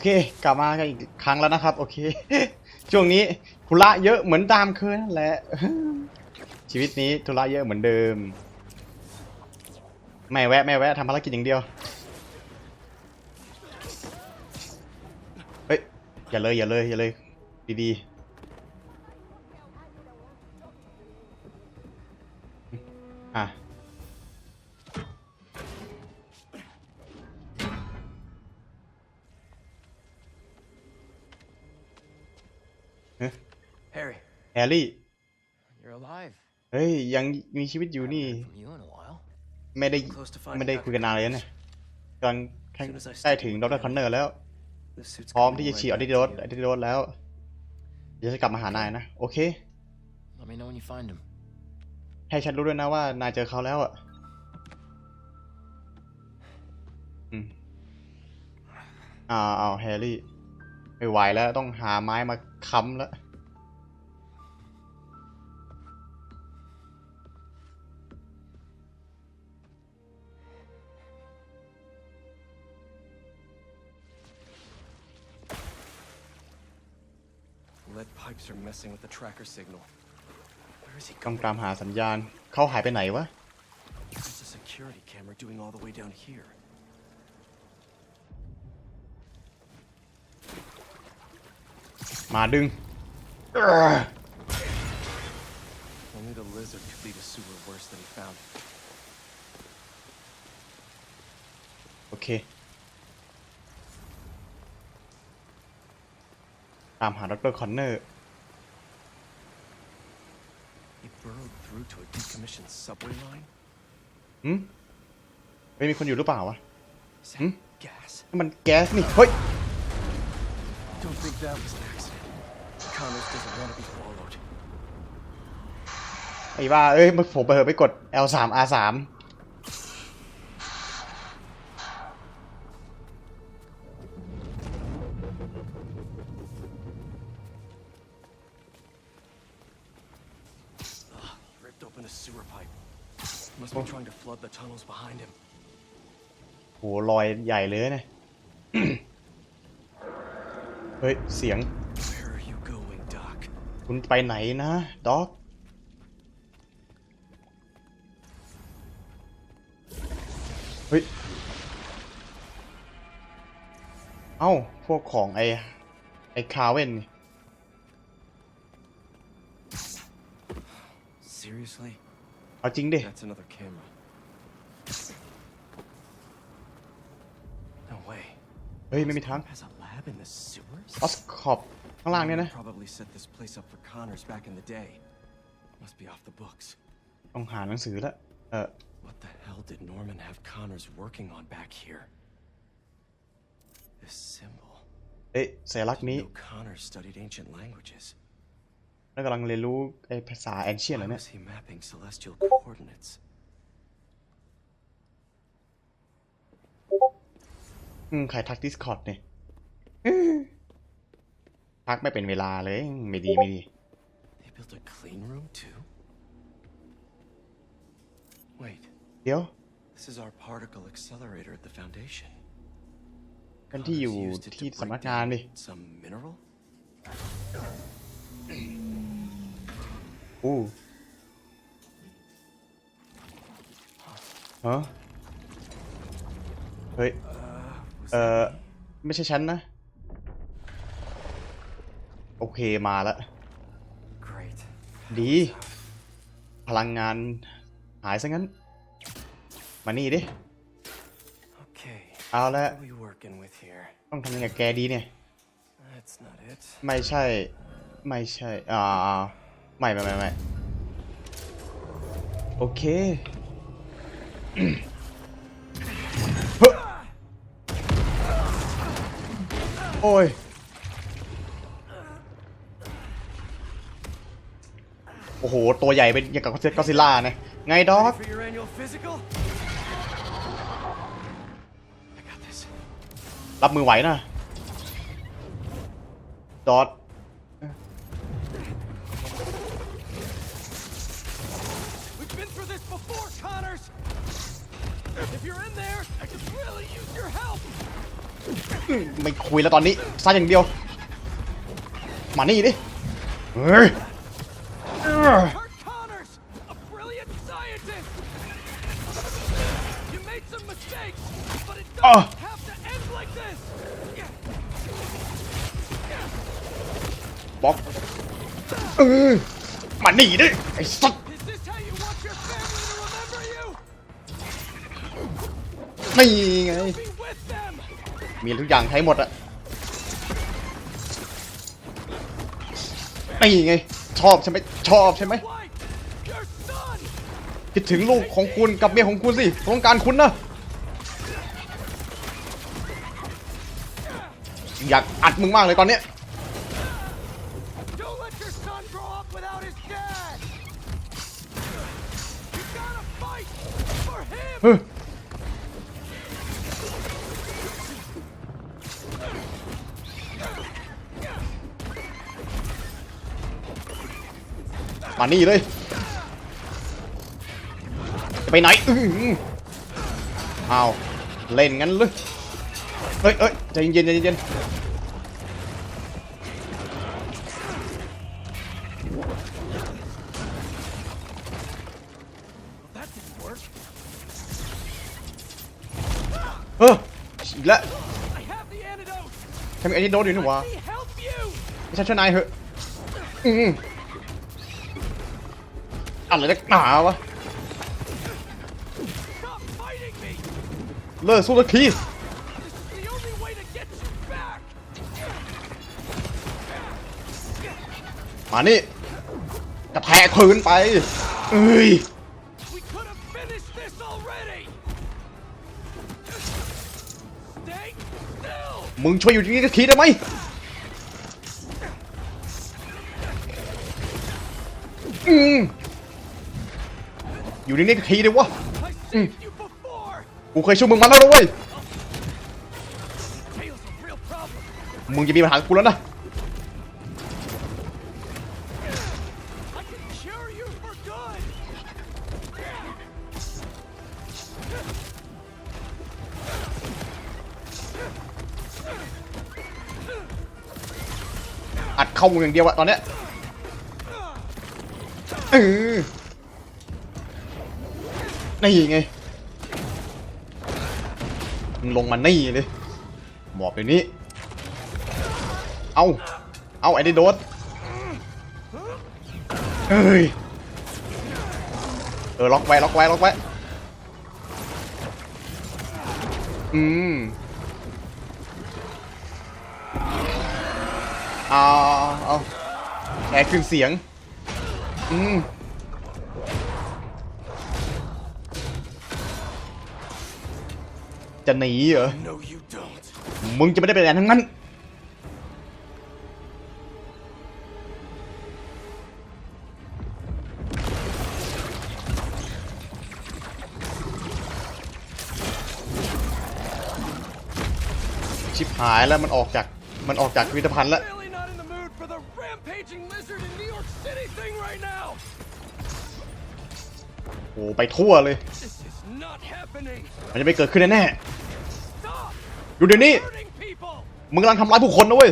โอเค กลับมากันอีกครั้งแล้วนะครับ โอเค ช่วงนี้ธุระเยอะเหมือนตามเคยนั่นแหละ ชีวิตนี้ธุระเยอะเหมือนเดิม ไม่แวะไม่แวะทำภารกิจอย่างเดียว เฮ้ย อย่าเลยอย่าเลยอย่าเลย ดีๆ ร์รี่ you're alive. เฮ้ย ยังมีชีวิตอยู่นี่ Haven't heard from you in a while. ไม่ได้ Close to ไม่ finding ได้ Dr. คุยกันนานเลยนะเนี่ยกำลังใกล้ถึงดรคอนเนอร์แล้ว This suit's พร้อม coming ที่จะ right ฉีดอ back อ to ดิโดส you. ออดิโดสแล้ว เดี๋ยวจะกลับมาหานายนะ โอเค Let me know when you find him. ให้ฉันรู้ด้วยนะว่านายเจอเขาแล้วอะอืมอ้าวอ้าวแฮร์รี่ ไม่ไหวแล้วต้องหาไม้มาค้ำแล้ว pipes are messing with the tracker signal. Where is he ต้อง going? ตามหาสัญญาณ เขาหายไปไหนวะ There's a security camera doing all the way down here. มาดึง Only the lizard could lead a sewer worse than he found it. โอเค ตามหาดรคอนเนอร์ burrowed through to a decommissioned subway line? หืมไม่มีคนอยู่หรือเปล่าวะ Is Hmm? that gas? นี่มันแก๊สนี่ เฮ้ย Don't think that was an accident. Connors doesn't want to be followed. ไอ้บ้าเอ้ยมันผมไปเหอะไปกด L3 R3 ใหญ่เลยเนี่ยเฮ้ย เสียง Where are you going, Doc? คุณไปไหนนะด็อกเฮ้ย เอ้า พวกของไอไอคาเว่นนี่ Seriously? เอาจริงดิ That's another camera. เฮ้ย ไม่มีทาง Has a lab in the sewers? ออสคอปข้างล่างเนี่ยนะ Probably set this place up for Connors back in the day. Must be off the books. ต้องหาหนังสือแล้ว เออ What the hell did Norman have Connors working on back here? This symbol. เอ้ยสัญลักษณ์นี้ No Connors studied ancient languages. แล้วกำลังเรียนรู้ไอภาษาแอนเชียนเหร Why อเนี่ย was he mapping celestial coordinates? อืมใครทักดิสคอร์ดเนี่ยทักไม่เป็นเวลาเลย ไม่ดีไม่ดี They built a clean room too? Wait, เดี๋ยว this is our particle accelerator at the foundation. กันที่อยู่ Connors used it to ที่ break สำนักงาน down ดิ Some mineral? อู้ฮะเฮ้ย Was เอ that อ me? ไม่ใช่ฉันนะ โอเคมาแล้ว Great. ดี พลังงานหายซะงั้น มานี่ดิ Okay. เอาละ What are we working with here? ต้องทำยังไงกับแกดีเนี่ย That's not it. ไม่ใช่ ไม่ใช่ อ่า ไม่ไม่ไม่ไม่โอเค โอ้ย โอ้โห ตัวใหญ่เป็นอย่างกับก็อดซิลล่าเนี่ยไงด็อก For your annual physical? I got this. รับมือไหวนะดอท We've been through this before, Connors! If you're in there, I could really use your help! อืมไม่คุยแล้วตอนนี้ซะอย่างเดียว มานี่ดิเฮ้ยเออ Kurt Connors, a brilliant scientist. You made some mistakes, but it doesn't Ah. have to end like this. บอกเออมานี่ดิไอ้สัตว์ Is this how you want your family to remember you? นี่ไง Be with them. มีทุกอย่างใช้หมดอะนี่ไง ชอบใช่ไหมชอบใช่ไหมคิดถึงลูกของคุณกับเมียของคุณสิต้องการคุณนะอยากอัดมึงมากเลยตอนเนี้ย นี่เลยจะไปไหนอื้อหืออ้าวเล่นงั้นเลยเฮ้ยเฮ้ยใจเย็นๆใจเย็น That didn't work. ๆเอออีกแล้ว I have the antidote. ทำไมไอ้นี่โดนอยู่นี่หวะ Let me help you. ไม่ใช่ช่วยนายเหอะอืม อะไรนักหนาวะ เลิกสู้ละคีสมานี่กระแทกพื้นไป เอ้ยมึงช่วยอยู่ที่นี่กักทีได้ไหมอืม อยู่นี่สักทีได้วะ I saved you before. กูเคยช่วยมึงมาแล้วนะเว้ย Tail's a real problem. มึงจะมีปัญหากับกูแล้วนะ I can cure you for good. อัดเข้ามึงอย่างเดียวอะตอนเนี้ยเออ นี่ไงมึงลงมานี่เลยบอกเดี๋ยวนี้ เอาเอาไอ้ดิโดสเอ้ย เออล็อกไว้ล็อกไว้ล็อกไว้ อืมเอาเอาแอร์ขึ้นเสียง อืม จะหนีเหรอ No, you don't. มึงจะไม่ได้เป็นอะไรทั้งนั้น ชิบหายแล้วมันออกจากมันออกจากพิพิธภัณฑ์แล้ว โอ้ไปทั่วเลย This is not happening. มันจะไม่เกิดขึ้นแน่ Stop ๆอยู่เดี๋ยวนี้ hurting people. มึงกำลังทำร้ายผู้คนนะเว้ย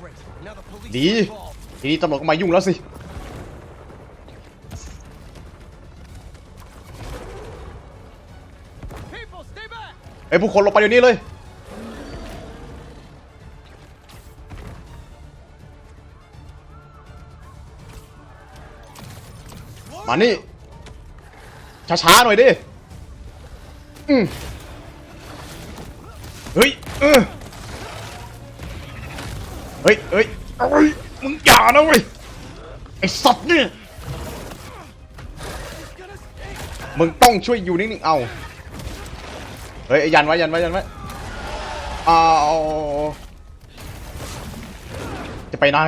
Great. Now the police ดี are involved. ทีนี้ตำรวจก็มายุ่งแล้วสิ People, stay back. ไอ้ยผู้คนลงไปเดี๋ยวนี้เลย มานี่ ช้าๆหน่อยดิ อืมเฮ้ย เออเฮ้ยเฮ้ยเอ้ย มึงอย่านะเว้ย ไอ้สัตว์นี่ He's gonna stay. มึงต้องช่วยอยู่นิ่งๆเอา เฮ้ย ยันไว้ยันไว้ยันไว้เอาจะไปไหน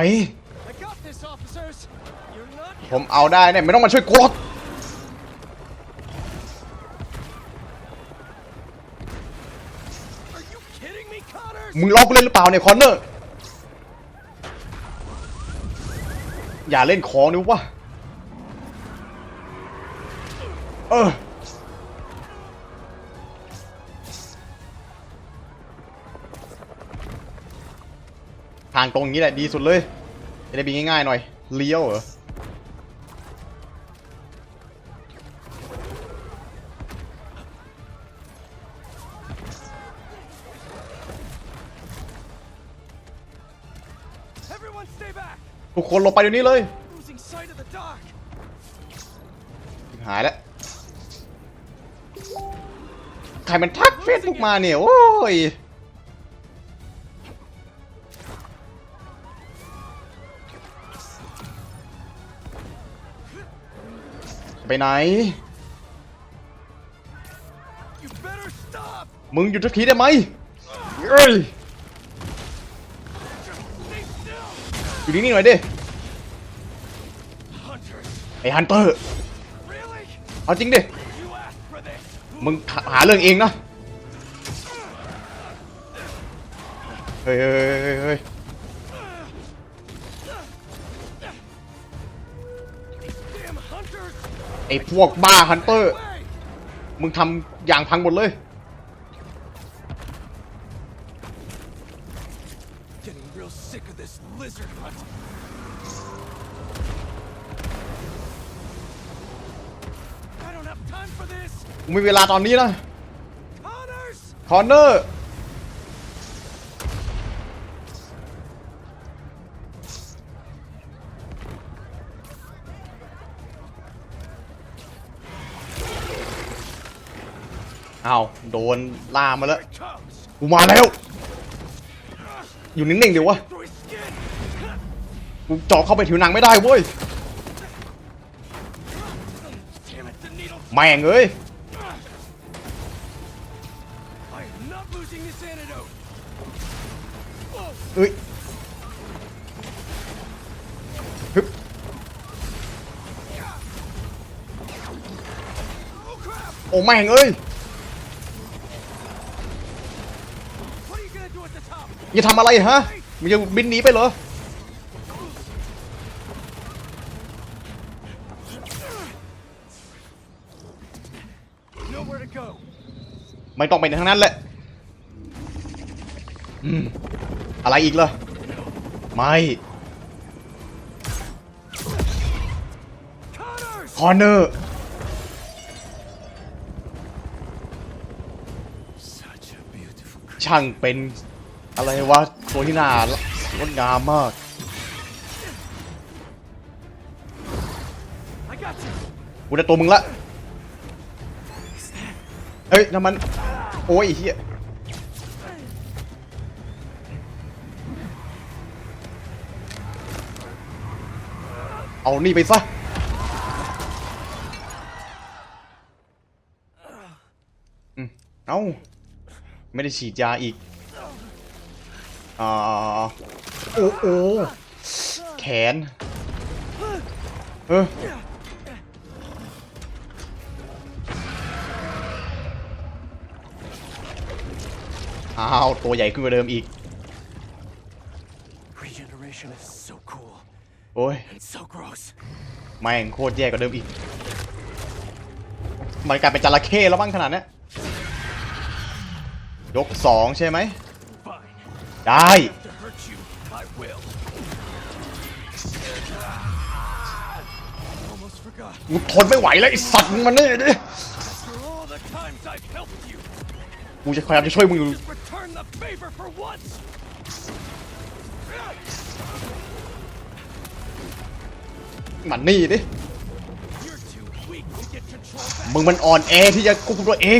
ผมเอาได้เนี่ยไม่ต้องมาช่วยกดมึงล็อกเล่นหรือเปล่าเนี่ยคอนเนอร์อย่าเล่นของนิววะเออทางตรงนี้แหละดีสุดเลย จะได้บินง่ายๆหน่อย เลี้ยวเหรอ คนลงไปเดี๋ยวนี้เลย Losing sight of the dock! หายแล้วใครมันทักเฟซบุ๊กมาเนี่ย โอ้ยไปไหน You better stop! มึงหยุดทักทีได้ไหมเอ้ย Stay still! อยู่นิ่งๆหน่อยดิ Hunters! ไอ้ฮันเตอร์ เอาจริงดิ มึงหาเรื่องเองนะเฮ้ยเฮ้ยเฮ้ยเฮ้ยไอ้พวกบ้าฮันเตอร์ มึงทำอย่างพังหมดเลย มีเวลาตอนนี้นะ Connors! คอนเนอร์เอาวโดนล่ามาแล้ว Here it comes! กูมาแล้ว อยู่นิ่งๆเดี๋ยววะ Through his skin! กูเจาะเข้าไปผิวหนังไม่ได้เว้ย Damn it, the needle! แม่งเอ้ย แม่งเอ้ย What are you gonna do at the top? อย่าทำอะไรฮะมึงจะบินหนีไปเหรอ Nowhere to go. ไม่ต้องไปทางนั้นแหละอืมอะไรอีกเหรอไม่ Connors! คอนเนอร์ ช่างเป็นอะไรวะตัวที่น่างดงามมากกูได้ตัวมึงละเอ้ยน้ำมัน โอ้ยเฮียเอานี่ไปซะเอ้า ไม่ได้ฉีดยาอีกอ่าโอ้โอ้แขนเอออ้าว ตัวใหญ่ขึ้นกว่าเดิมอีก Regeneration is so cool โอ้ย and so gross. แม่งโคตรแย่กว่าเดิมอีก มันกลายเป็นจระเข้แล้วบ้างขนาดเนี้ ยยกสองใช่ไหม Fine. ได้ To hurt you, I will. Almost forgot. กูทนไม่ไหวแล้วไอ้สัตว์มึงมาเนี่ยดิ After all the times I've helped you, กูจะพยายามจะช่วยมึงอยู่ just return the favor for once. มันนี่ดิ You're too weak to get control back. มึงมันอ่อนแอที่จะควบคุมตัวเอง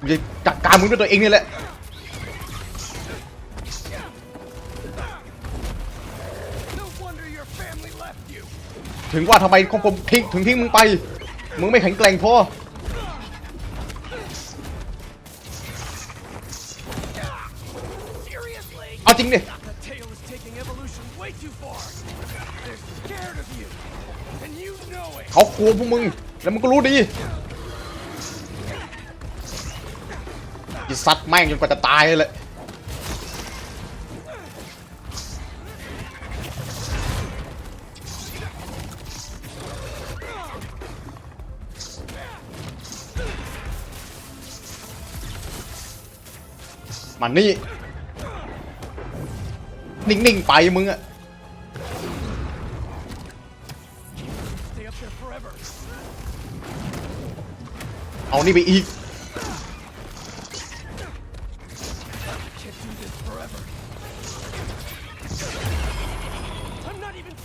กูจะจัดการมึงด้วยตัวเองนี่แหละ No wonder your family left you. ถึงว่าทำไมคงผมทิ้งถึงทิ้งมึงไป มึงไม่แข็งแกร่งพอ Seriously? เอาจริงดิ The tail is taking evolution way too far. They're scared of you. And you know it. เขากลัวพวกมึง แล้วมึงก็รู้ดี อีสัตว์แม่งจนกว่าจะตายเลยมันนี่ นิ่ง ๆ ไปมึงอะเอานี่ไปอีก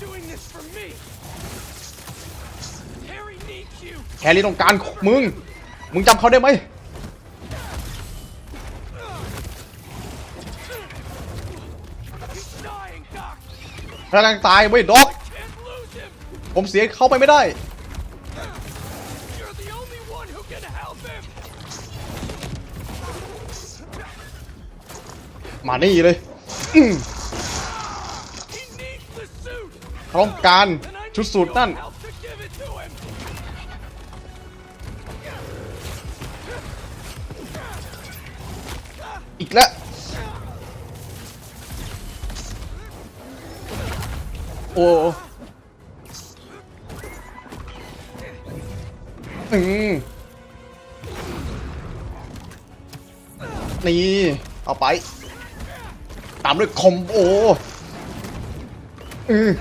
doing this for me. Harry needs you. แครี่ต้องการมึง มึงจำเขาได้ไหม He's dying, Doc. กำลังตายเว้ยด็อก Can't lose him. ผมเสียเขาไปไม่ได้ You're the only one who can help him. มานี่เลย อืม ต้องการชุดสูทนั่น อีกแล้วโอ้อืมนี่ เอาไป ตามด้วยคอมโบอืม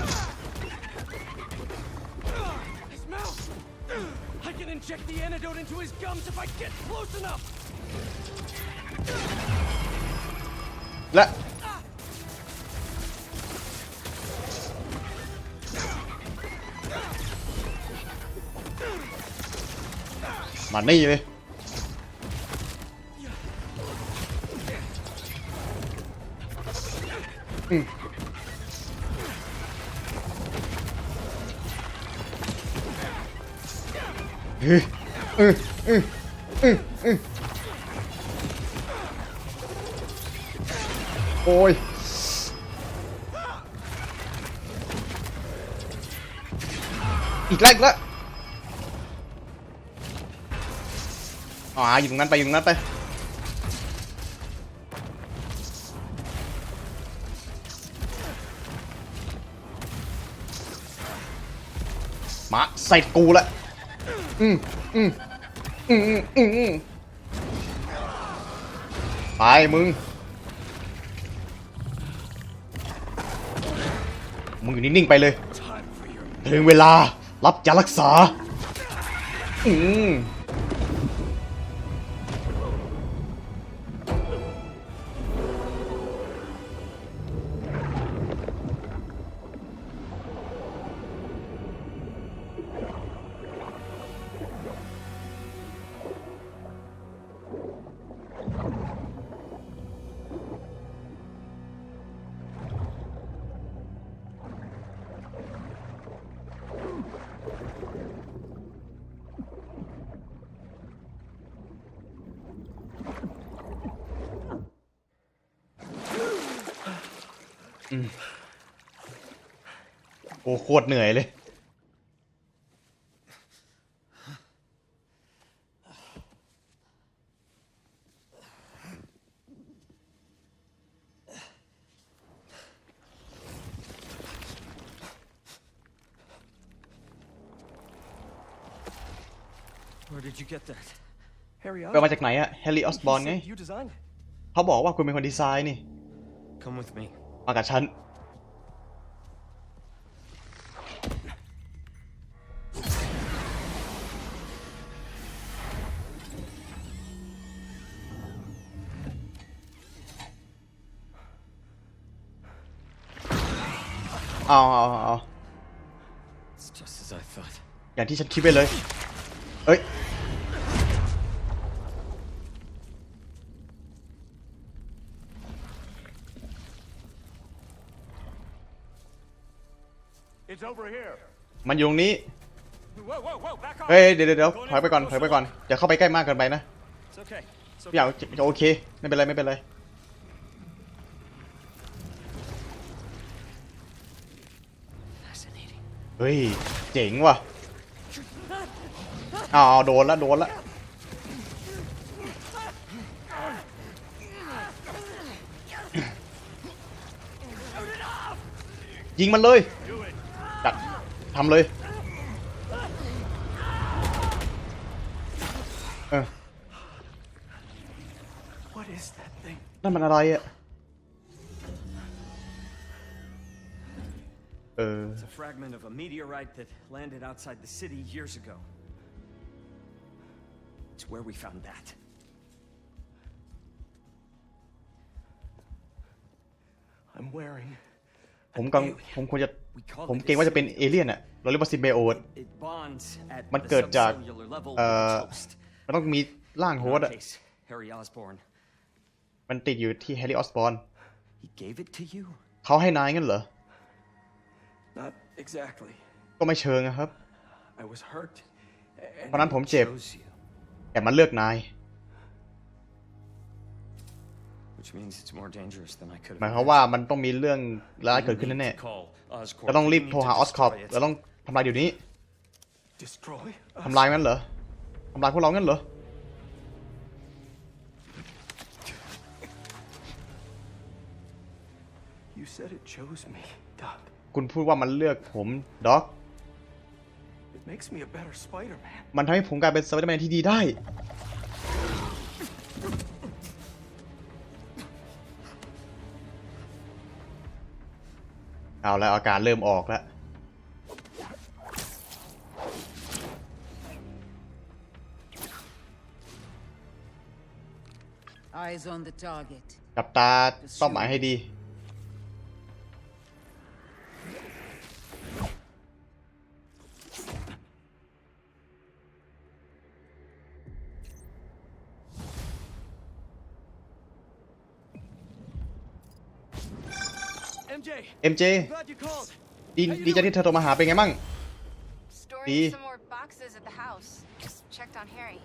มานี่เลยเฮ้ยเออเออเออเออโอ้ยอีกแล้วอีกแล้ว อ๋ออยู่ตรงนั้นไปอยู่ตรงนั้นไปมาใส่กูละอืมอืมอืมอืมอืมอืมไปมึง มึงอยู่นิ่งๆไปเลย Time for your ถึงเวลารับยารักษา อืม โอ้โคตรเหนื่อยเลย Where did you get that? Harry ไปมาจากไหนอะแฮร์รี่ออสบอร์นไง You designed it. เขาบอกว่าคุณเป็นคนดีไซน์นี่ Come with me. มากับฉัน เอาเอาเอาเอา It's just as I thought. อย่างที่ฉันคิดไปเลย เอ้ย It's over here. มันอยู่ตรงนี้ Whoa, whoa, whoa, back off. เฮ้ยเดี๋ยวเดี๋ยวเดี๋ยวถอยไปก่อน ถอยไปก่อนอย่าเข้าไปใกล้มากเกินไปนะ It's okay. It's อย่าโอเค ไม่เป็นไร ไม่เป็นไร เฮ้ย เจ๋งว่ะอ้าวโดนละโดนละยิงมันเลยจัดทำเลยเออนั่นมันอะไรอะ เออ It's a fragment of a meteorite that landed outside the city years ago. It's where we found that. I'm wearing ผมกังผมควรจะ We call ผม it เกรงว่าจะเป็น a เอเลี่ยนอะเราเรียกว่าซิมเบโอต It bonds at มัน the เกิดจาก subcellular level เอ่ with อ its host. มันต้องมีร่าง In โฮ our สต์อะ case, Harry Osborn. มันติดอยู่ที่แฮร์รี่ออสบอร์น He gave it to you? เขาให้นายงั้นเหรอ Not exactly. ก็ไม่เชิงนะครับ I was hurt. เพราะนั้นผมเจ็บ chose you, แต่มันเลือกนาย which means it's more dangerous than I could หมาย have ความว่ามันต้องมีเรื่องร้ายเกิดขึ้นแน่ๆเราต้องรีบโทรหาออสคอปเราต้องทำลายเดี๋ยวนี้ destroy ทำลายงั้นเหรอทำลายพวกเรางั้นเหรอ You said it chose me, Doc. คุณพูดว่ามันเลือกผมด็อก It makes me a better Spider-Man. มันทำให้ผมกลายเป็นสไปเดอร์แมนที่ดีได้ เอาแล้วอาการเริ่มออกแล้ว Eyes on the target. จับตาเป้าหมายให้ดี MJ, MJ glad you called. ดีดีใจที่เธอโทรมาหาเป็นไงมั่ง Storing Dee. some more boxes at the house. Just checked on Harry.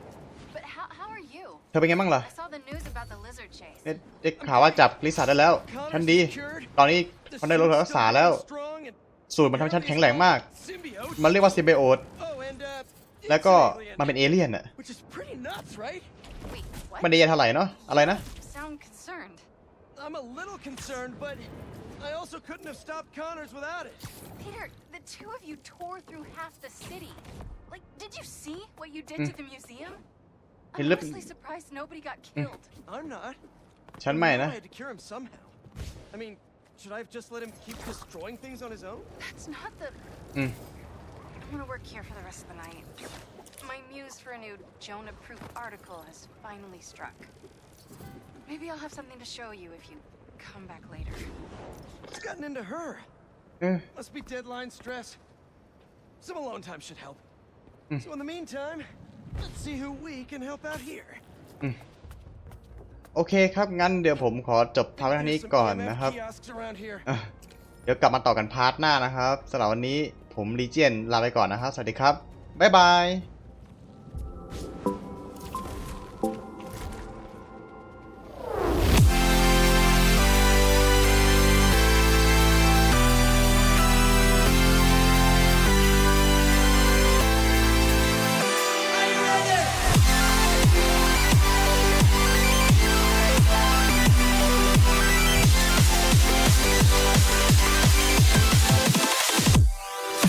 But how, how are you? เธอเป็นไงมั่งล่ะ I saw the news about the lizard chase. เนี่ยได้ข่าวว่าจับลิซ่าได้แล้ว ฉันดี ตอนนี้ The มันได้รถ suit's รักษา still แล้ว really strong and สูตรมันทำให้ฉันแข็งแรงมาก symbiote. มันเรียกว่าซิเบโอต Oh, and uh, แล้วก็ it's alien, มันเป็นเอเลี่ยนอะ which is pretty nuts, right? Wait, what? มันได้ยันเท่าไหร่เนาะอะไรนะ You sound concerned. I'm a little concerned, but I also couldn't have stopped Connors without it. Peter, the two of you tore through half the city. Like, did you see what you did to hmm. the museum? I'm honestly surprised nobody got hmm. killed. I'm not. Chan mai. I had to cure him somehow. I mean, should I have just let him keep destroying things on his own? That's not the. Mm. I'm gonna work here for the rest of the night. My muse for a new Jonah-proof article has finally struck. Maybe I'll have something to show you if you come back later. What's gotten into her? เออ Must be deadline stress. Some alone time should help. So in the meantime, let's see who we can help out here. โอเคครับ งั้นเดี๋ยวผมขอจบพาร์ท There's นี้ some ก่อน EMF นะครับ kiosks around here. อะเดี๋ยวกลับมาต่อกันพาร์ทหน้านะครับสำหรับวันนี้ผมลีเจียนลาไปก่อนนะครับ สวัสดีครับ บ๊ายบาย